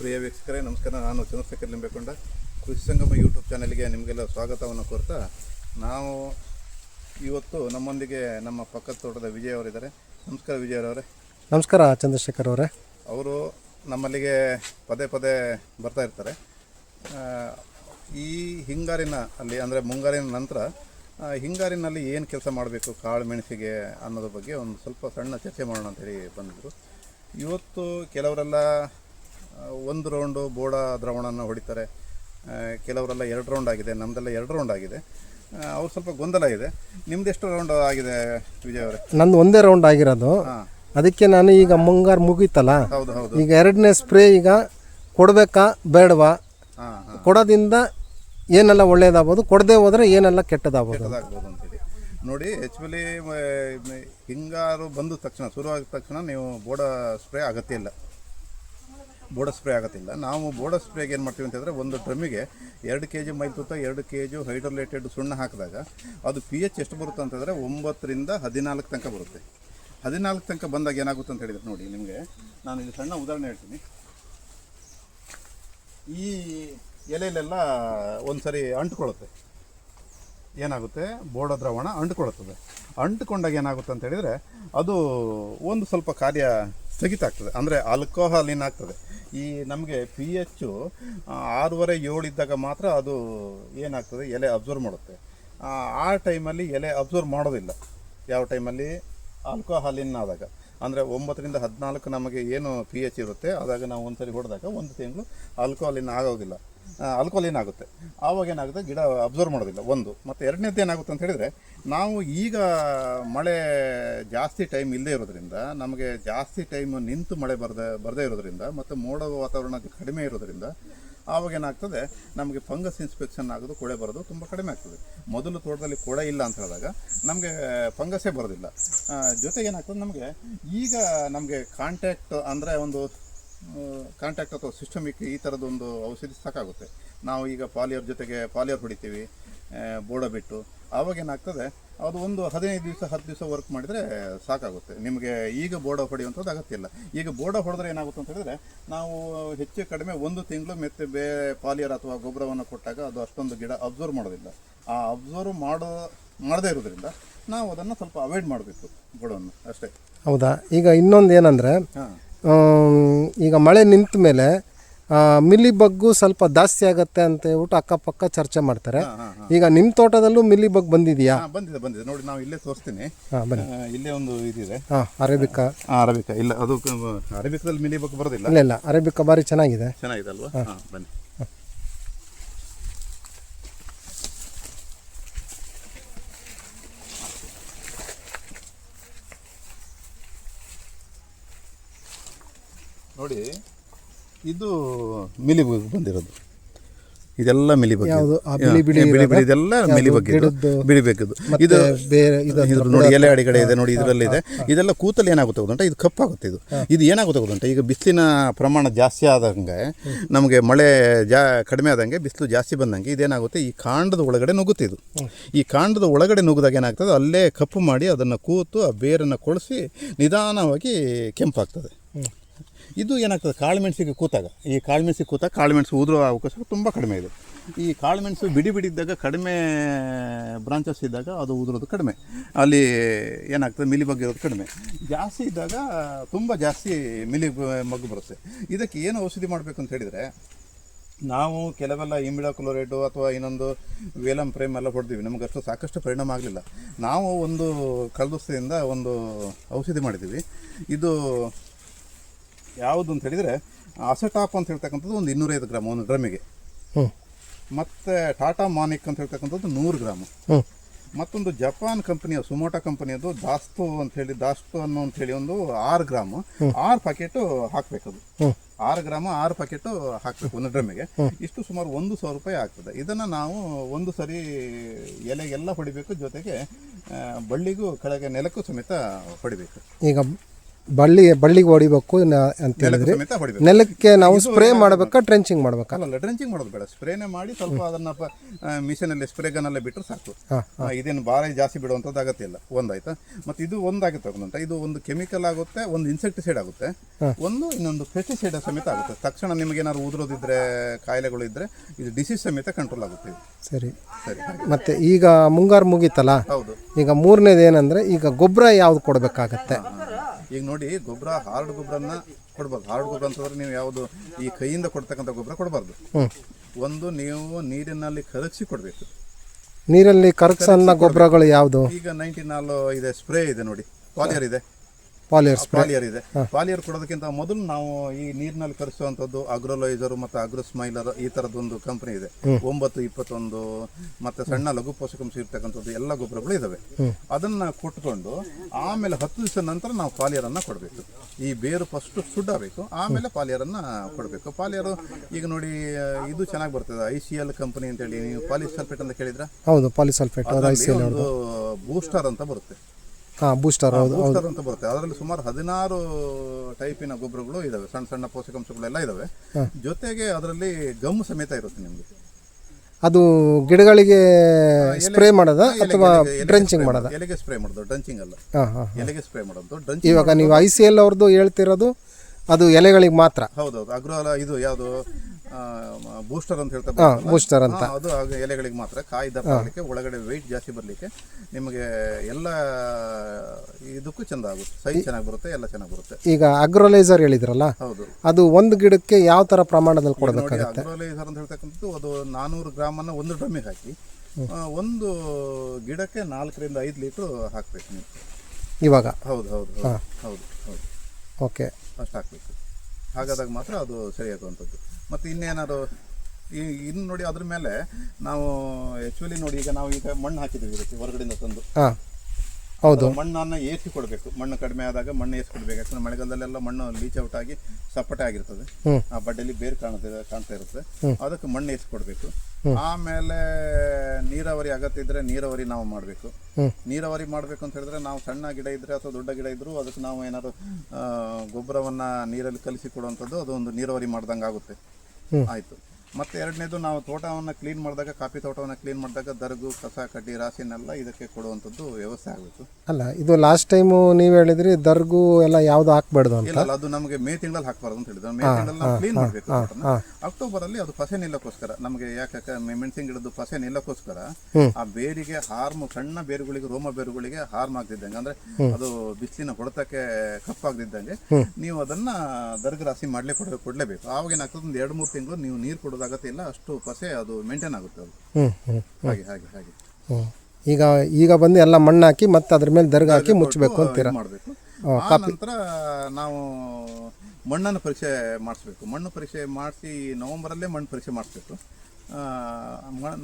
ಪ್ರಿಯ ವೀಕ್ಷಕರೇ ನಮಸ್ಕಾರ. ನಾನು ಚಂದ್ರಶೇಖರ್ ಲಿಂಬೆಕೊಂಡ. ಕೃಷಿ ಸಂಗಮ ಯೂಟ್ಯೂಬ್ ಚಾನಲ್ಗೆ ನಿಮಗೆಲ್ಲ ಸ್ವಾಗತವನ್ನು ಕೋರ್ತಾ ನಾವು ಇವತ್ತು ನಮ್ಮೊಂದಿಗೆ ನಮ್ಮ ಪಕ್ಕದ ತೋಟದ ವಿಜಯ್ ಅವರಿದ್ದಾರೆ. ನಮಸ್ಕಾರ ವಿಜಯ್ ಅವರೇ ನಮಸ್ಕಾರ ಚಂದ್ರಶೇಖರ್ ಅವರೇ. ಅವರು ನಮ್ಮಲ್ಲಿಗೆ ಪದೇ ಪದೇ ಬರ್ತಾ ಇರ್ತಾರೆ. ಈ ಹಿಂಗಾರಿನ ಅಲ್ಲಿ ಅಂದರೆ ಮುಂಗಾರಿನ ನಂತರ ಹಿಂಗಾರಿನಲ್ಲಿ ಏನು ಕೆಲಸ ಮಾಡಬೇಕು ಕಾಳು ಮೆಣಸಿಗೆ ಅನ್ನೋದ್ರ ಬಗ್ಗೆ ಒಂದು ಸ್ವಲ್ಪ ಸಣ್ಣ ಚರ್ಚೆ ಮಾಡೋಣ ಅಂತೇಳಿ ಬಂದಿದ್ದರು ಇವತ್ತು ಕೆಲವರೆಲ್ಲ ಒಂದು ರೌಂಡು ಬೋಡ ದ್ರಾವಣನ ಹೊಡಿತಾರೆ. ಕೆಲವರೆಲ್ಲ ಎರಡು ರೌಂಡ್ ಆಗಿದೆ ನಮ್ಮದೆಲ್ಲ ಎರಡು ರೌಂಡ್ ಆಗಿದೆ. ಅವ್ರು ಸ್ವಲ್ಪ ಗೊಂದಲ ಇದೆ. ನಿಮ್ದು ಎಷ್ಟು ರೌಂಡ್ ಆಗಿದೆ ವಿಜಯ್ ಅವರೇ? ನಂದು ಒಂದೇ ರೌಂಡ್ ಆಗಿರೋದು. ಅದಕ್ಕೆ ನಾನು ಈಗ ಮುಂಗಾರು ಮುಗೀತಲ್ಲ? ಹೌದು ಹೌದು. ಈಗ ಎರಡನೇ ಸ್ಪ್ರೇ ಈಗ ಕೊಡಬೇಕಾ ಬೇಡವಾ? ಕೊಡೋದಿಂದ ಏನೆಲ್ಲ ಒಳ್ಳೇದಾಗ್ಬೋದು ಕೊಡದೆ ಹೋದರೆ ಏನೆಲ್ಲ ಕೆಟ್ಟದಾಗ್ಬೋದು? ಕೆಟ್ಟದಾಗ್ಬೋದು ಅಂತೇಳಿ ನೋಡಿ ಆ್ಯಕ್ಚುಲಿ ಹಿಂಗಾರು ಬಂದ ತಕ್ಷಣ ಶುರುವಾದ ತಕ್ಷಣ ನೀವು ಬೋಡ ಸ್ಪ್ರೇ ಅಗತ್ಯ ಇಲ್ಲ. ಬೋಡ ಸ್ಪ್ರೇ ಆಗತ್ತಿಲ್ಲ ನಾವು ಬೋಡ ಸ್ಪ್ರೇಗೆ ಏನು ಮಾಡ್ತೀವಿ ಅಂತಂದರೆ ಒಂದು ಡ್ರಮ್ಮಿಗೆ ಎರಡು ಕೆ ಜಿ ಮೈತೂತ ಎರಡು ಕೆ ಜಿ ಹೈಡ್ರೋಲೇಟೆಡ್ ಸುಣ್ಣ ಹಾಕಿದಾಗ ಅದು ಪಿ ಎಚ್ ಎಷ್ಟು ಬರುತ್ತೆ ಅಂತಂದರೆ ಒಂಬತ್ತರಿಂದ ಹದಿನಾಲ್ಕು ತನಕ ಬರುತ್ತೆ. ಹದಿನಾಲ್ಕು ತನಕ ಬಂದಾಗ ಏನಾಗುತ್ತೆ ಅಂತ ಹೇಳಿದ್ರೆ ನೋಡಿ ನಿಮಗೆ ನಾನು ಇಲ್ಲಿ ಸಣ್ಣ ಉದಾಹರಣೆ ಹೇಳ್ತೀನಿ. ಈ ಎಲೆಯಲ್ಲೆಲ್ಲ ಒಂದು ಸರಿ ಅಂಟ್ಕೊಳ್ಳುತ್ತೆ. ಏನಾಗುತ್ತೆ? ಬೋಡ ದ್ರಾವಣ ಅಂಟ್ಕೊಳ್ಳುತ್ತದೆ. ಅಂಟ್ಕೊಂಡಾಗ ಏನಾಗುತ್ತೆ ಅಂತ ಹೇಳಿದರೆ ಅದು ಒಂದು ಸ್ವಲ್ಪ ಕಾರ್ಯ ಸ್ಥಗಿತ ಆಗ್ತದೆ ಅಂದರೆ ಆಲ್ಕೋಹಾಲ್ ಏನಾಗ್ತದೆ ಈ ನಮಗೆ ಪಿ ಎಚ್ಚು ಆರೂವರೆ ಏಳು ಇದ್ದಾಗ ಮಾತ್ರ ಅದು ಏನಾಗ್ತದೆ? ಎಲೆ ಅಬ್ಸರ್ವ್ ಮಾಡುತ್ತೆ. ಆ, ಟೈಮಲ್ಲಿ ಎಲೆ ಅಬ್ಸರ್ವ್ ಮಾಡೋದಿಲ್ಲ. ಯಾವ ಟೈಮಲ್ಲಿ? ಆಲ್ಕೋಹಾಲಿನ್ ಆದಾಗ. ಅಂದರೆ ಒಂಬತ್ತರಿಂದ ಹದಿನಾಲ್ಕು ನಮಗೆ ಏನು ಪಿ ಎಚ್ ಇರುತ್ತೆ ಆದಾಗ ನಾವು ಒಂದು ಸರಿ ಹೊಡೆದಾಗ ಒಂದು ತಿಂಗಳು ಆಲ್ಕೋಹಾಲಿನ್ ಆಗೋದಿಲ್ಲ. ಆಲ್ಕೋಹಾಲಿನ್ ಏನಾಗುತ್ತೆ? ಆವಾಗ ಏನಾಗುತ್ತೆ? ಗಿಡ ಅಬ್ಸರ್ವ್ ಮಾಡೋದಿಲ್ಲ. ಒಂದು. ಮತ್ತು ಎರಡನೇದು ಏನಾಗುತ್ತೆ ಅಂತ ಹೇಳಿದರೆ, ನಾವು ಈಗ ಮಳೆ ಜಾಸ್ತಿ ಟೈಮ್ ಇಲ್ಲದೇ ಇರೋದ್ರಿಂದ, ನಮಗೆ ಜಾಸ್ತಿ ಟೈಮ್ ನಿಂತು ಮಳೆ ಬರದೆ, ಬರದೇ ಇರೋದ್ರಿಂದ, ಮತ್ತು ಮೋಡ ವಾತಾವರಣ ಕಡಿಮೆ ಇರೋದ್ರಿಂದ, ಆವಾಗ ಏನಾಗ್ತದೆ? ನಮಗೆ ಫಂಗಸ್ ಇನ್ಸ್ಪೆಕ್ಷನ್ ಆಗೋದು, ಕೊಳೆ ಬರೋದು ತುಂಬ ಕಡಿಮೆ ಆಗ್ತದೆ. ಮೊದಲು ತೋಟದಲ್ಲಿ ಕೊಳೆ ಇಲ್ಲ ಅಂತ ಹೇಳಿದಾಗ, ನಮಗೆ ಫಂಗಸ್ಸೇ ಬರೋದಿಲ್ಲ. ಜೊತೆಗೆ ಏನಾಗ್ತದೆ? ನಮಗೆ ಈಗ ನಮಗೆ ಕಾಂಟ್ಯಾಕ್ಟ್ ಅಂದರೆ ಒಂದು ಕಾಂಟ್ಯಾಕ್ಟ್ ಅಥವಾ ಸಿಸ್ಟಮಿಕ್ ಈ ಥರದೊಂದು ಔಷಧಿ ಸಾಕಾಗುತ್ತೆ. ನಾವು ಈಗ ಪಾಲಿಯರ್ ಜೊತೆಗೆ ಪಾಲಿಯರ್ ಹೊಡಿತೀವಿ ಬೋರ್ಡ ಬೋಡ ಬಿಟ್ಟು. ಆವಾಗೇನಾಗ್ತದೆ ಅದು ಒಂದು ಹದಿನೈದು ದಿವಸ ಹತ್ತು ದಿವಸ ವರ್ಕ್ ಮಾಡಿದರೆ ಸಾಕಾಗುತ್ತೆ. ನಿಮಗೆ ಈಗ ಬೋಡ ಹೊಡೆಯುವಂಥದ್ದು ಅಗತ್ಯ ಇಲ್ಲ. ಈಗ ಬೋಡ ಹೊಡೆದ್ರೆ ಏನಾಗುತ್ತೆ ಅಂತ ಹೇಳಿದ್ರೆ ನಾವು ಹೆಚ್ಚು ಕಡಿಮೆ ಒಂದು ತಿಂಗಳು ಮತ್ತೆ ಬೇ ಪಾಲಿಯರ್ ಅಥವಾ ಗೊಬ್ಬರವನ್ನು ಕೊಟ್ಟಾಗ ಅದು ಅಷ್ಟೊಂದು ಗಿಡ ಅಬ್ಸರ್ವ್ ಮಾಡೋದಿಲ್ಲ. ಆ ಅಬ್ಸರ್ವ್ ಮಾಡೋ ಮಾಡದೇ ಇರೋದ್ರಿಂದ ನಾವು ಅದನ್ನು ಸ್ವಲ್ಪ ಅವಾಯ್ಡ್ ಮಾಡಬೇಕು ಬೋಡವನ್ನು ಅಷ್ಟೇ. ಹೌದಾ? ಈಗ ಇನ್ನೊಂದು ಏನಂದರೆ ಹಾಂ. ಈಗ ಮಳೆ ನಿಂತ ಮೇಲೆ ಮಿಲ್ಲಿ ಬಗ್ಗು ಸ್ವಲ್ಪ ಜಾಸ್ತಿ ಆಗತ್ತೆ ಅಂತ ಹೇಳ್ಬಿಟ್ಟು ಅಕ್ಕಪಕ್ಕ ಚರ್ಚೆ ಮಾಡ್ತಾರೆ. ಈಗ ನಿಮ್ಮ ತೋಟದಲ್ಲೂ ಮಿಲ್ಲಿ ಬಗ್ ಬಂದಿದೆಯಾ? ಬಂದಿದೆ ಬಂದಿದೆ. ನೋಡಿ ನಾವು ಇಲ್ಲೇ ತೋರಿಸ್ತೀನಿ. ಹಾಂ ಬನ್ನಿ. ಆ, ಇಲ್ಲೇ ಒಂದು ಇದಿದೆ. ಹಾಂ ಅರೇಬಿಕಾ. ಅರೇಬಿಕಾ. ಇಲ್ಲ ಅದು ಅರೇಬಿಕದಲ್ಲಿ ಮಿಲ್ಲಿ ಮಿಲಿ ಬಗ್ ಬರೋದಿಲ್ಲ. ಇಲ್ಲ ಇಲ್ಲ. ಅರೇಬಿಕಾ ಭಾರಿ ಚೆನ್ನಾಗಿದೆ. ಚೆನ್ನಾಗಿದೆ ಅಲ್ವಾ? ಹಾಂ ಬನ್ನಿ. ನೋಡಿ ಇದು ಮಿಲಿ ಬಂದಿರೋದು. ಇದೆಲ್ಲ ಮಿಲಿ ಬಗ್ಗೆ ಯಾವುದು? ಆ ಬಿಳಿ ಬಿಳಿ ಬಿಳಿ ಬಿಳಿ ಇದೆಲ್ಲ ಮಿಲಿ ಬಗ್ಗೆ ಇದು. ಬಿಳಿ ಇದು ಬೇರೆ ಇದು ನೋಡಿ ಎಲೆ ಅಡಿಗಡೆ ಇದೆ ನೋಡಿ ಇದರಲ್ಲಿ ಇದೆ. ಇದೆಲ್ಲ ಕೂತಲ್ಲಿ ಏನಾಗುತ್ತೆ ಗೊತ್ತುಂಟ? ಇದು ಕಪ್ಪಾಗುತ್ತೆ ಇದು. ಇದು ಏನಾಗುತ್ತೆ ಗೊತ್ತುಂಟ? ಈಗ ಬಿಸಿಲಿನ ಪ್ರಮಾಣ ಜಾಸ್ತಿ ಆದಂಗೆ ನಮಗೆ ಮಳೆ ಜಾ ಕಡಿಮೆ ಆದಂಗೆ ಬಿಸಿಲು ಜಾಸ್ತಿ ಬಂದಂಗೆ ಇದೇನಾಗುತ್ತೆ? ಈ ಕಾಂಡದ ಒಳಗಡೆ ನುಗ್ಗುತ್ತೆ ಇದು. ಈ ಕಾಂಡದ ಒಳಗಡೆ ನುಗ್ಗಿದಾಗ ಏನಾಗ್ತದೆ? ಅಲ್ಲೇ ಕಪ್ಪು ಮಾಡಿ ಅದನ್ನು ಕೂತು ಆ ಬೇರನ್ನು ಕೊಳಿಸಿ ನಿಧಾನವಾಗಿ ಕೆಂಪಾಗ್ತದೆ. ಇದು ಏನಾಗ್ತದೆ? ಕಾಳುಮೆಣಸಿಗೆ ಕೂತಾಗ. ಈ ಕಾಳುಮೆಣಸಿಗೆ ಕೂತಾಗ ಕಾಳುಮೆಣಸು ಉದುರೋ ಅವಕಾಶ ತುಂಬ ಕಡಿಮೆ ಇದೆ. ಈ ಕಾಳುಮೆಣಸು ಬಿಡಿ ಬಿಡಿ ಇದ್ದಾಗ ಕಡಿಮೆ ಬ್ರಾಂಚಸ್ ಇದ್ದಾಗ ಅದು ಉದುರೋದು ಕಡಿಮೆ. ಅಲ್ಲಿ ಏನಾಗ್ತದೆ? ಮಿಲಿ ಬಗ್ಗಿರೋದು ಕಡಿಮೆ. ಜಾಸ್ತಿ ಇದ್ದಾಗ ತುಂಬ ಜಾಸ್ತಿ ಮಿಲಿ ಮಗ್ಗು ಬರುತ್ತೆ. ಇದಕ್ಕೆ ಏನು ಔಷಧಿ ಮಾಡಬೇಕು ಅಂತ ಹೇಳಿದರೆ, ನಾವು ಕೆಲವೆಲ್ಲ ಇಂಬಿಡ ಕ್ಲೋರೈಡು ಅಥವಾ ಇನ್ನೊಂದು ವೇಲಂ ಪ್ರೇಮ್ ಎಲ್ಲ ಹೊಡೆದಿವಿ. ನಮಗೆ ಅಷ್ಟು ಸಾಕಷ್ಟು ಪರಿಣಾಮ ಆಗಲಿಲ್ಲ. ನಾವು ಒಂದು ಕಳೆದ ಒಂದು ಔಷಧಿ ಮಾಡಿದ್ದೀವಿ ಇದು ಯಾವುದು ಅಂತ ಹೇಳಿದರೆ ಅಸಟಾಪ್ ಅಂತ ಹೇಳ್ತಕ್ಕಂಥದ್ದು ಒಂದು ಇನ್ನೂರೈದು ಗ್ರಾಮ್ ಒಂದು ಡ್ರಮ್ಮಿಗೆ. ಮತ್ತು ಟಾಟಾ ಮಾನಿಕ್ ಅಂತ ಹೇಳ್ತಕ್ಕಂಥದ್ದು ನೂರು ಗ್ರಾಮು. ಮತ್ತೊಂದು ಜಪಾನ್ ಕಂಪನಿಯ ಸುಮೋಟಾ ಕಂಪನಿಯದು ದಾಸ್ತು ಅಂತ ಹೇಳಿ ದಾಸ್ತು ಅನ್ನೋ ಅಂತ ಹೇಳಿ ಒಂದು ಆರು ಗ್ರಾಮ್. ಆರು ಪ್ಯಾಕೆಟು ಹಾಕಬೇಕದು. ಆರು ಗ್ರಾಮ ಆರು ಪ್ಯಾಕೆಟು ಹಾಕ್ಬೇಕು ಒಂದು ಡ್ರಮ್ಮಿಗೆ. ಇಷ್ಟು ಸುಮಾರು ಒಂದು ಸಾವಿರ ರೂಪಾಯಿ ಆಗ್ತದೆ. ಇದನ್ನು ನಾವು ಒಂದು ಸರಿ ಎಲೆಗೆಲ್ಲ ಹೊಡಿಬೇಕು ಜೊತೆಗೆ ಬಳ್ಳಿಗೂ ಕೆಳಗೆ ನೆಲಕ್ಕೂ ಸಮೇತ ಹೊಡಿಬೇಕು. ಈಗ ಬಳ್ಳಿ ಬಳ್ಳಿಗೆ ಹೊಡಿಬೇಕು ಅಂತ ಹೇಳಿದ್ರೆ. ನೆಲಕ್ಕೆ ನಾವು ಸ್ಪ್ರೇ ಮಾಡಬೇಕಾ ಟ್ರೆಂಚಿಂಗ್ ಮಾಡಬೇಕಾ? ಅಲ್ಲ ಟ್ರೆಂಚಿಂಗ್ ಮಾಡೋದು ಬೇಡ. ಸ್ಪ್ರೇನೇ ಮಾಡಿ ಸ್ವಲ್ಪ ಅದನ್ನ ಮಿಷನಲ್ಲಿ ಸ್ಪ್ರೇ ಗನ್ನಲ್ಲೇ ಬಿಟ್ಟರೆ ಸಾಕು. ಇದೇನು ಭಾರ ಜಾಸ್ತಿ ಬಿಡುವಂಥದ್ದು ಅಗತ್ಯ ಇಲ್ಲ. ಒಂದಾಯ್ತಾ? ಮತ್ತು ಇದು ಒಂದಾಗುತ್ತೆ ಅಂತ ಇದು ಒಂದು ಕೆಮಿಕಲ್ ಆಗುತ್ತೆ ಒಂದು ಇನ್ಸೆಕ್ಟಿಸೈಡ್ ಆಗುತ್ತೆ. ಒಂದು ಇನ್ನೊಂದು ಪೆಸ್ಟಿಸೈಡ್ ಸಮೇತ ಆಗುತ್ತೆ. ತಕ್ಷಣ ನಿಮಗೆ ಏನಾದ್ರು ಉದುರೋದಿದ್ರೆ ಕಾಯಿಲೆಗಳು ಇದ್ರೆ ಇದು ಡಿಸೀಸ್ ಸಮೇತ ಕಂಟ್ರೋಲ್ ಆಗುತ್ತೆ ಸರಿ. ಸರಿ ಮತ್ತೆ ಮತ್ತು ಈಗ ಮುಂಗಾರು ಮುಗೀತಲ್ಲ? ಹೌದು. ಈಗ ಮೂರನೇದು ಏನಂದರೆ ಈಗ ಗೊಬ್ಬರ ಯಾವ್ದು ಕೊಡಬೇಕಾಗತ್ತೆ? ಈಗ ನೋಡಿ ಗೊಬ್ಬರ ಹಾರ್ಡ್ ಗೊಬ್ಬರನ್ನ ಕೊಡ್ಬಾರ್ದು. ಹಾರ್ಡ್ ಗೊಬ್ಬರ ಅಂತಂದ್ರೆ ನೀವು ಯಾವುದು ಈ ಕೈಯಿಂದ ಕೊಡ್ತಕ್ಕಂಥ ಗೊಬ್ಬರ ಕೊಡಬಾರ್ದು. ಒಂದು ನೀವು ನೀರಿನಲ್ಲಿ ಕರಗಿಸಿ ಕೊಡಬೇಕು. ನೀರಲ್ಲಿ ಕರಗ್ಸನ್ನ ಗೊಬ್ಬರಗಳು ಯಾವುದು? ಈಗ ನೈಂಟಿ ನಾಲ್ ಇದೆ ಸ್ಪ್ರೇ ಇದೆ ನೋಡಿ. ಪಾಲಿಯರ್ ಇದೆ. ಪಾಲಿಯರ್ಸ್ ಪಾಲಿಯರ್ ಇದೆ. ಪಾಲಿಯರ್ ಕೊಡೋದಕ್ಕಿಂತ ಮೊದಲು ನಾವು ಈ ನೀರಿನಲ್ಲಿ ಕರೆಸುವಂತದ್ದು ಅಗ್ರೋಲೈಸರ್ ಮತ್ತೆ ಅಗ್ರೋ ಸ್ಮೈಲರ್ ಈ ತರದೊಂದು ಕಂಪನಿ ಇದೆ. ಒಂಬತ್ತು ಇಪ್ಪತ್ತೊಂದು ಮತ್ತೆ ಸಣ್ಣ ಲಘು ಪೋಷಕಾಂಶ ಇರ್ತಕ್ಕಂಥದ್ದು ಎಲ್ಲ ಗೊಬ್ಬರಗಳು ಇದಾವೆ. ಅದನ್ನ ಕೊಟ್ಕೊಂಡು ಆಮೇಲೆ ಹತ್ತು ದಿವಸ ನಂತರ ನಾವು ಪಾಲಿಯರ್ ಅನ್ನ ಕೊಡಬೇಕು. ಈ ಬೇರು ಫಸ್ಟ್ ಸುಡಬೇಕು ಆಮೇಲೆ ಪಾಲಿಯರ್ ಅನ್ನ ಕೊಡಬೇಕು. ಪಾಲಿಯರ್ ಈಗ ನೋಡಿ ಇದು ಚೆನ್ನಾಗಿ ಬರ್ತದೆ. ಐ ಸಿ ಎಲ್ ಕಂಪನಿ ಅಂತೇಳಿ ನೀವು ಪಾಲಿಸಲ್ಫೇಟ್ ಅಂತ ಕೇಳಿದ್ರ? ಹೌದು ಪಾಲಿಸಲ್ಫೇಟ್ ಬೂಸ್ಟರ್ ಅಂತ ಬರುತ್ತೆ. ಹಾಂ ಬೂಸ್ಟರ್ ಹೌದು ಬೂಸ್ಟರ್ ಅಂತ ಬರುತ್ತೆ. ಅದರಲ್ಲಿ ಸುಮಾರು ಹದಿನಾರು ಟೈಪಿನ ಗೊಬ್ಬರಗಳು ಇದಾವೆ. ಸಣ್ಣ ಸಣ್ಣ ಪೋಷಕಾಂಶಗಳೆಲ್ಲ ಇದಾವೆ. ಜೊತೆಗೆ ಅದರಲ್ಲಿ ಗಮ್ ಸಮೇತ ಇರುತ್ತೆ ನಿಮಗೆ. ಅದು ಗಿಡಗಳಿಗೆ ಸ್ಪ್ರೇ ಮಾಡೋದ ಅಥವಾ ಡ್ರೆಂಚಿಂಗ್ ಮಾಡೋದ? ಎಲೆಗೆ ಸ್ಪ್ರೇ ಮಾಡೋದು ಡ್ರಂಚಿಂಗ್ ಅಲ್ಲ. ಹಾಂ ಹಾಂ ಎಲೆಗೆ ಸ್ಪ್ರೇ ಮಾಡೋದು ಡ್ರಂಚಿಂಗ್ ಇವಾಗ ನೀವು ಐ ಸಿ ಎಲ್ ಅವ್ರದ್ದು ಹೇಳ್ತಿರೋದು ಅದು ಎಲೆಗಳಿಗೆ ಮಾತ್ರ. ಹೌದೌದು. ಅಗ್ರೋ ಅಲ್ಲ ಇದು ಯಾವುದು? ಬೂಸ್ಟರ್ ಅಂತ ಹೇಳ್ತಾ ಬರುತ್ತಲ್ಲ? ಬೂಸ್ಟರ್ ಅಂತ. ಹಾ, ಅದು ಆಗ ಎಲೆಗಳಿಗೆ ಮಾತ್ರ ಕಾಯಿ ದಪ್ಪ ಆಗಲಿಕ್ಕೆ ಒಳಗಡೆ ವೆಯ್ಟ್ ಜಾಸ್ತಿ ಬರಲಿಕ್ಕೆ ನಿಮಗೆ ಎಲ್ಲ ಇದಕ್ಕೂ ಚಂದ ಆಗುತ್ತೆ. ಸೈಜ್ ಚೆನ್ನಾಗಿ ಬರುತ್ತೆ ಎಲ್ಲ ಚೆನ್ನಾಗಿ ಬರುತ್ತೆ. ಈಗ ಅಗ್ರೋಲೈಸರ್ ಹೇಳಿದ್ರಲ್ಲ ಹೌದು. ಅದು ಒಂದು ಗಿಡಕ್ಕೆ ಯಾವ ಥರ ಪ್ರಮಾಣದಲ್ಲಿ ಕೊಡಬೇಕಾಗುತ್ತೆ? ಅಗ್ರೋಲೈಸರ್ ಅಂತ ಹೇಳ್ತಕ್ಕಂಥದ್ದು ಅದು ನಾನೂರು ಗ್ರಾಮನ್ನು ಒಂದು ಡ್ರಮ್ಮಿಗೆ ಹಾಕಿ ಆ, ಒಂದು ಗಿಡಕ್ಕೆ ನಾಲ್ಕರಿಂದ ಐದು ಲೀಟ್ರ್ ಹಾಕ್ಬೇಕು ನೀವು. ಇವಾಗ? ಹೌದು ಹೌದು ಹೌದು ಹೌದು ಹೌದು. ಓಕೆ. ಅಷ್ಟು ಹಾಕ್ಬೇಕು. ಹಾಗಾದಾಗ ಮಾತ್ರ ಅದು ಸರಿಯಾಗುವಂಥದ್ದು. ಮತ್ತು ಇನ್ನೇನಾದ್ರು ಈ ಇನ್ನು ನೋಡಿ ಅದ್ರ ಮೇಲೆ ನಾವು ಆ್ಯಕ್ಚುಲಿ ನೋಡಿ ಈಗ ನಾವು ಈಗ ಮಣ್ಣು ಹಾಕಿದ್ದೀವಿ ಇದಕ್ಕೆ ಹೊರಗಡೆಯಿಂದ ತಂದು. ಹೌದು. ಮಣ್ಣನ್ನು ಏರಿಸಿ ಕೊಡಬೇಕು ಮಣ್ಣು ಕಡಿಮೆ ಆದಾಗ ಮಣ್ಣು ಏರಿಸಿ ಕೊಡಬೇಕು ಯಾಕಂದ್ರೆ ಮಳೆಗಾಲದಲ್ಲೆಲ್ಲ ಮಣ್ಣು ಲೀಚ್ ಔಟ್ ಆಗಿ ಸಪ್ಪಟೆ ಆಗಿರ್ತದೆ. ಆ ಬಡ್ಡೆಲಿ ಬೇರು ಕಾಣುತ್ತೆ ಕಾಣ್ತಾ ಇರುತ್ತೆ. ಅದಕ್ಕೆ ಮಣ್ಣು ಏರಿಸಿ ಕೊಡಬೇಕು ಆಮೇಲೆ ನೀರಾವರಿ ಅಗತ್ಯ ಇದ್ರೆ ನೀರಾವರಿ ನಾವು ಮಾಡಬೇಕು. ನೀರಾವರಿ ಮಾಡಬೇಕು ಅಂತ ಹೇಳಿದ್ರೆ ನಾವು ಸಣ್ಣ ಗಿಡ ಇದ್ರೆ ಅಥವಾ ದೊಡ್ಡ ಗಿಡ ಇದ್ರೂ ಅದಕ್ಕೆ ನಾವು ಏನಾದ್ರು ಗೊಬ್ಬರವನ್ನ ನೀರಲ್ಲಿ ಕಲಿಸಿ ಕೊಡುವಂಥದ್ದು ಅದು ಒಂದು ನೀರಾವರಿ ಮಾಡ್ದಂಗೆ ಆಗುತ್ತೆ ಆಯ್ತು ಮತ್ತೆ ಎರಡನೇದು ನಾವು ತೋಟವನ್ನು ಕ್ಲೀನ್ ಮಾಡಿದಾಗ ಕಾಫಿ ತೋಟವನ್ನು ಕ್ಲೀನ್ ಮಾಡಿದಾಗ ದರ್ಗು ಕಸ ಕಡ್ಡಿ ರಾಸಿನೆಲ್ಲ ಇದಕ್ಕೆ ಕೊಡುವಂಥದ್ದು ವ್ಯವಸ್ಥೆ ಆಗಬೇಕು ಅಲ್ಲ ಇದು ಲಾಸ್ಟ್ ಟೈಮು ನೀವು ಹೇಳಿದ್ರಿ ದರ್ಗು ಎಲ್ಲ ಯಾವುದು ಹಾಕ್ಬಾರ್ದು ಅಂತ? ಇಲ್ಲ ಅದು ನಮಗೆ ಮೇ ತಿಂಗಳಲ್ಲಿ ಹಾಕಬಾರ್ದು ಅಂತ ಹೇಳಿದ್ರು. ಮೇ ತಿಂಗಳಲ್ಲಿ ನಾವು ಕ್ಲೀನ್ ಮಾಡಬೇಕು ಅಕ್ಟೋಬರ್ ಅಲ್ಲಿ ಅದು ಪಸೆ ನಿಲ್ಲಕ್ಕೋಸ್ಕರ ನಮಗೆ ಯಾಕೆ ಮೆಣಸಿನ ಗಿಡದ್ದು ಪಸೆ ನಿಲ್ಲಕ್ಕೋಸ್ಕರ ಆ ಬೇರಿಗೆ ಹಾರ್ಮ್ ಸಣ್ಣ ಬೇರುಗಳಿಗೆ ರೋಮ ಬೇರುಗಳಿಗೆ ಹಾರ್ಮ್ ಆಗ್ತಿದ್ದಂಗೆ ಅಂದ್ರೆ ಅದು ಬಿಸಿಲಿನ ಹೊಡೆತಕ್ಕೆ ಕಪ್ಪಾಗ್ದಿದ್ದಂಗೆ ನೀವು ಅದನ್ನ ದರ್ಗ ರಾಶಿ ಮಾಡ್ಲೇ ಕೊಡ ಕೊಡ್ಲೇಬೇಕು. ಆವಾಗ ಏನಾಗ್ತದೆ ಒಂದು ಎರಡು ಮೂರು ತಿಂಗಳು ನೀವು ನೀರು ಕೊಡೋದು ಅಗತ್ಯ ಇಲ್ಲ ಅಷ್ಟು ಪಸೆ ಅದು ಮೇಂಟೈನ್ ಆಗುತ್ತೆ ಅದು. ಹ್ಞೂ ಹಾಗೆ ಹಾಗೆ ಹಾಗೆ. ಈಗ ಈಗ ಬಂದು ಎಲ್ಲ ಮಣ್ಣು ಹಾಕಿ ಮತ್ತೆ ಅದ್ರ ಮೇಲೆ ದರ್ಗ ಹಾಕಿ ಮುಚ್ಚಬೇಕು ಅಂತೀರ? ಮಾಡಬೇಕು. ಆ ನಂತರ ನಾವು ಮಣ್ಣನ್ನು ಪರೀಕ್ಷೆ ಮಾಡಿಸ್ಬೇಕು. ಮಣ್ಣು ಪರೀಕ್ಷೆ ಮಾಡಿಸಿ ನವಂಬರಲ್ಲೇ ಮಣ್ಣು ಪರೀಕ್ಷೆ ಮಾಡಿಸ್ಬೇಕು.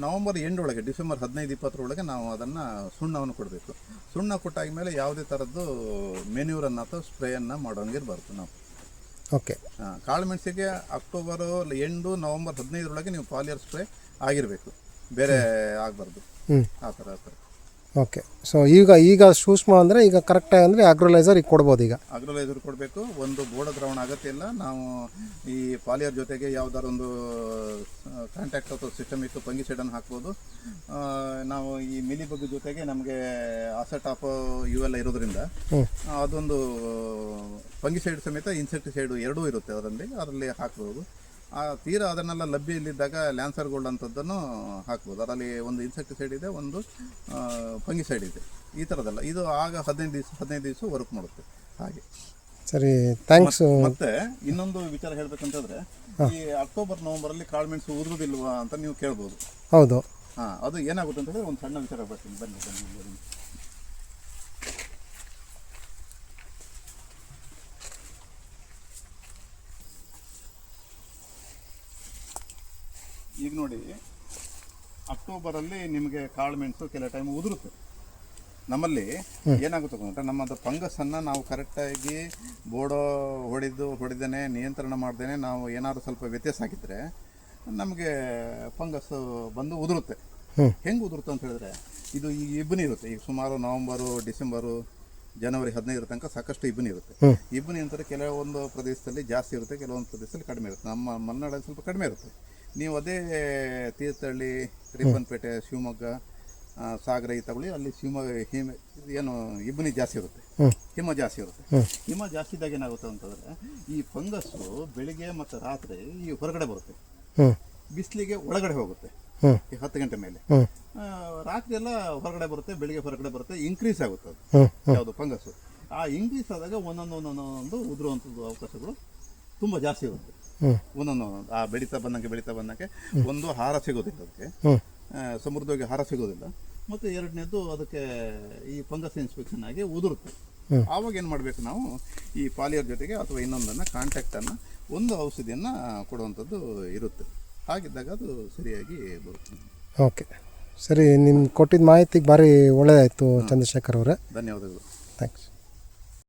ನವಂಬರ್ ಎಂಡ್ ಒಳಗೆ ಡಿಸೆಂಬರ್ ಹದಿನೈದು ಇಪ್ಪತ್ತರೊಳಗೆ ನಾವು ಅದನ್ನು ಸುಣ್ಣವನ್ನು ಕೊಡಬೇಕು. ಸುಣ್ಣ ಕೊಟ್ಟಾದ ಯಾವುದೇ ಥರದ್ದು ಮೆನ್ಯೂರನ್ನು ಅಥವಾ ಸ್ಪ್ರೇಯನ್ನು ಮಾಡೋಂಗಿರಬಾರ್ದು ನಾವು. ಓಕೆ. ಕಾಳು ಮೆಣಸಿಗೆ ಅಕ್ಟೋಬರ್ ಎಂಟು ನವಂಬರ್ ಹದಿನೈದರೊಳಗೆ ನೀವು ಪಾಲಿಯರ್ ಸ್ಪ್ರೇ ಆಗಿರಬೇಕು. ಬೇರೆ ಆಗಬಾರ್ದು. ಹ್ಞೂ ಆ ಥರ ಆ ಥರ. ಓಕೆ ಸೊ ಈಗ ಈಗ ಸೂಕ್ಷ್ಮ ಅಂದರೆ ಈಗ ಕರೆಕ್ಟಾಗಿ ಅಂದರೆ ಅಗ್ರೋಲೈಸರ್ ಈಗ ಕೊಡ್ಬೋದು ಈಗ. ಅಗ್ರೋಲೈಸರ್ ಕೊಡಬೇಕು. ಒಂದು ಬೋಡ ದ್ರಾವಣ ಅಗತ್ಯ ಇಲ್ಲ? ನಾವು ಈ ಪಾಲಿಯರ್ ಜೊತೆಗೆ ಯಾವ್ದಾರೊಂದು ಕಾಂಟ್ಯಾಕ್ಟ್ ಅಥವಾ ಸಿಸ್ಟಮ್ ಇತ್ತು ಪಂಗಿ ಸೈಡನ್ನು ಹಾಕ್ಬೋದು. ನಾವು ಈ ಮಿಲಿ ಬಗ್ ಜೊತೆಗೆ ನಮಗೆ ಆಸಟಾಪ್ ಇವೆಲ್ಲ ಇರೋದ್ರಿಂದ ಅದೊಂದು ಫಂಗಿಸೈಡ್ ಸಮೇತ ಇನ್ಸೆಕ್ಟಿಸೈಡ್ ಎರಡೂ ಇರುತ್ತೆ ಅದರಲ್ಲಿ. ಅದರಲ್ಲಿ ಹಾಕ್ಬೋದು. ಆ ತೀರಾ ಅದನ್ನೆಲ್ಲ ಲಭ್ಯ ಇಲ್ಲಿದ್ದಾಗ ಲ್ಯಾನ್ಸರ್ ಗೋಲ್ಡ್ ಅಂಥದ್ದನ್ನು ಹಾಕ್ಬೋದು. ಅದರಲ್ಲಿ ಒಂದು ಇನ್ಸೆಕ್ಟಿಸೈಡ್ ಇದೆ ಒಂದು ಫಂಗಿಸೈಡ್ ಇದೆ. ಈ ಥರದ್ದೆಲ್ಲ ಇದು ಆಗ ಹದಿನೈದು ದಿವಸ ಹದಿನೈದು ದಿವಸ ವರ್ಕ್ ಮಾಡುತ್ತೆ. ಹಾಗೆ. ಸರಿ ಥ್ಯಾಂಕ್ಸ್ ಮತ್ತೆ ಇನ್ನೊಂದು ವಿಚಾರ ಹೇಳ್ಬೇಕಂತಂದ್ರೆ ಈ ಅಕ್ಟೋಬರ್ ನವೆಂಬರಲ್ಲಿ ಕಾಳುಮೆಣಸು ಉದುರುದಿಲ್ವಾ ಅಂತ ನೀವು ಕೇಳ್ಬೋದು. ಹೌದು. ಹಾ ಅದು ಏನಾಗುತ್ತೆ ಅಂತ ಹೇಳಿದ್ರೆ ಒಂದು ಸಣ್ಣ ವಿಚಾರ ಬರ್ತೀನಿ ಬನ್ನಿ ಬನ್ನಿ. ನೋಡಿ ಅಕ್ಟೋಬರಲ್ಲಿ ನಿಮಗೆ ಕಾಳು ಮೆಣಸು ಕೆಲ ಟೈಮ್ ಉದುರುತ್ತೆ. ನಮ್ಮಲ್ಲಿ ಏನಾಗುತ್ತೆ ಗೊತ್ತಾ? ನಮ್ಮದು ಫಂಗಸ್ ಅನ್ನ ನಾವು ಕರೆಕ್ಟಾಗಿ ಬೋಡೋ ಹೊಡೆದು ಹೊಡೆದೇನೆ ನಿಯಂತ್ರಣ ಮಾಡ್ದೇನೆ ನಾವು ಏನಾದ್ರು ಸ್ವಲ್ಪ ವ್ಯತ್ಯಾಸ ಹಾಕಿದ್ರೆ ನಮಗೆ ಫಂಗಸ್ ಬಂದು ಉದುರುತ್ತೆ. ಹೆಂಗೆ ಉದುರುತ್ತೆ ಅಂತ ಹೇಳಿದ್ರೆ ಇದು ಈ ಇಬ್ಬನಿ ಇರುತ್ತೆ. ಈಗ ಸುಮಾರು ನವಂಬರು ಡಿಸೆಂಬರು ಜನವರಿ ಹದಿನೈದರ ತನಕ ಸಾಕಷ್ಟು ಇಬ್ಬನಿ ಇರುತ್ತೆ. ಇಬ್ಬನಿ ಅಂತಾರೆ ಕೆಲವೊಂದು ಪ್ರದೇಶದಲ್ಲಿ ಜಾಸ್ತಿ ಇರುತ್ತೆ ಕೆಲವೊಂದು ಪ್ರದೇಶದಲ್ಲಿ ಕಡಿಮೆ ಇರುತ್ತೆ. ನಮ್ಮ ಮಲೆನಾಡಲ್ಲಿ ಸ್ವಲ್ಪ ಕಡಿಮೆ ಇರುತ್ತೆ. ನೀವು ಅದೇ ತೀರ್ಥಹಳ್ಳಿ ರಿಪ್ಪನ್ಪೇಟೆ ಶಿವಮೊಗ್ಗ ಆ, ಸಾಗರ ಈ ತಗೊಳ್ಳಿ ಅಲ್ಲಿ ಶಿವಮೊಗ್ಗ ಹಿಮ ಏನು ಇಬ್ಬನಿ ಜಾಸ್ತಿ ಇರುತ್ತೆ. ಹಿಮ. ಜಾಸ್ತಿ ಇರುತ್ತೆ. ಹಿಮ. ಜಾಸ್ತಿ ಇದ್ದಾಗ ಏನಾಗುತ್ತೆ ಅಂತಂದರೆ ಈ ಫಂಗಸ್ಸು ಬೆಳಿಗ್ಗೆ ಮತ್ತು ರಾತ್ರಿ ಈ ಹೊರಗಡೆ ಬರುತ್ತೆ. ಹ್ಞೂ ಬಿಸಿಲಿಗೆ ಒಳಗಡೆ ಹೋಗುತ್ತೆ. ಹ್ಞೂ ಈ ಹತ್ತು ಗಂಟೆ ಮೇಲೆ. ಹ್ಞೂ ಆ, ರಾತ್ರಿ ಎಲ್ಲ ಹೊರಗಡೆ ಬರುತ್ತೆ ಬೆಳಿಗ್ಗೆ ಹೊರಗಡೆ ಬರುತ್ತೆ ಇನ್ಕ್ರೀಸ್ ಆಗುತ್ತೆ ಅದು. ಹ್ಞೂ ಯಾವುದು ಫಂಗಸ್ ಆ ಇನ್ಕ್ರೀಸ್ ಆದಾಗ ಒಂದೊಂದು ಒಂದೊಂದು ಉದುರುವಂಥದ್ದು ಅವಕಾಶಗಳು ತುಂಬ ಜಾಸ್ತಿ ಇರುತ್ತೆ. ಒಂದೊಂದು. ಆ ಬೆಳೀತಾ ಬಂದಂಗೆ ಬೆಳೀತಾ ಬಂದಂಗೆ ಒಂದು ಹಾರ ಸಿಗೋದಿಲ್ಲ ಅದಕ್ಕೆ. ಸಮೃದ್ಧವಾಗಿ ಹಾರ ಸಿಗೋದಿಲ್ಲ. ಮತ್ತು ಎರಡನೇದು ಅದಕ್ಕೆ ಈ ಫಂಗಸ್ ಇನ್ಸ್ಪೆಕ್ಷನ್ ಆಗಿ ಉದುರುತ್ತೆ. ಆವಾಗ ಏನು ಮಾಡಬೇಕು ನಾವು ಈ ಪಾಲಿಯರ್ ಜೊತೆಗೆ ಅಥವಾ ಇನ್ನೊಂದನ್ನು ಕಾಂಟ್ಯಾಕ್ಟನ್ನು ಒಂದು ಔಷಧಿಯನ್ನು ಕೊಡುವಂಥದ್ದು ಇರುತ್ತೆ. ಹಾಗಿದ್ದಾಗ ಅದು ಸರಿಯಾಗಿ ಬರುತ್ತೆ. ಓಕೆ. ಸರಿ ನಿಮ್ಮ ಕೊಟ್ಟಿದ್ದ ಮಾಹಿತಿಗೆ ಭಾರಿ ಒಳ್ಳೆಯದಾಯಿತು ಚಂದ್ರಶೇಖರ್ ಅವರೇ. ಧನ್ಯವಾದಗಳು. ಥ್ಯಾಂಕ್ಸ್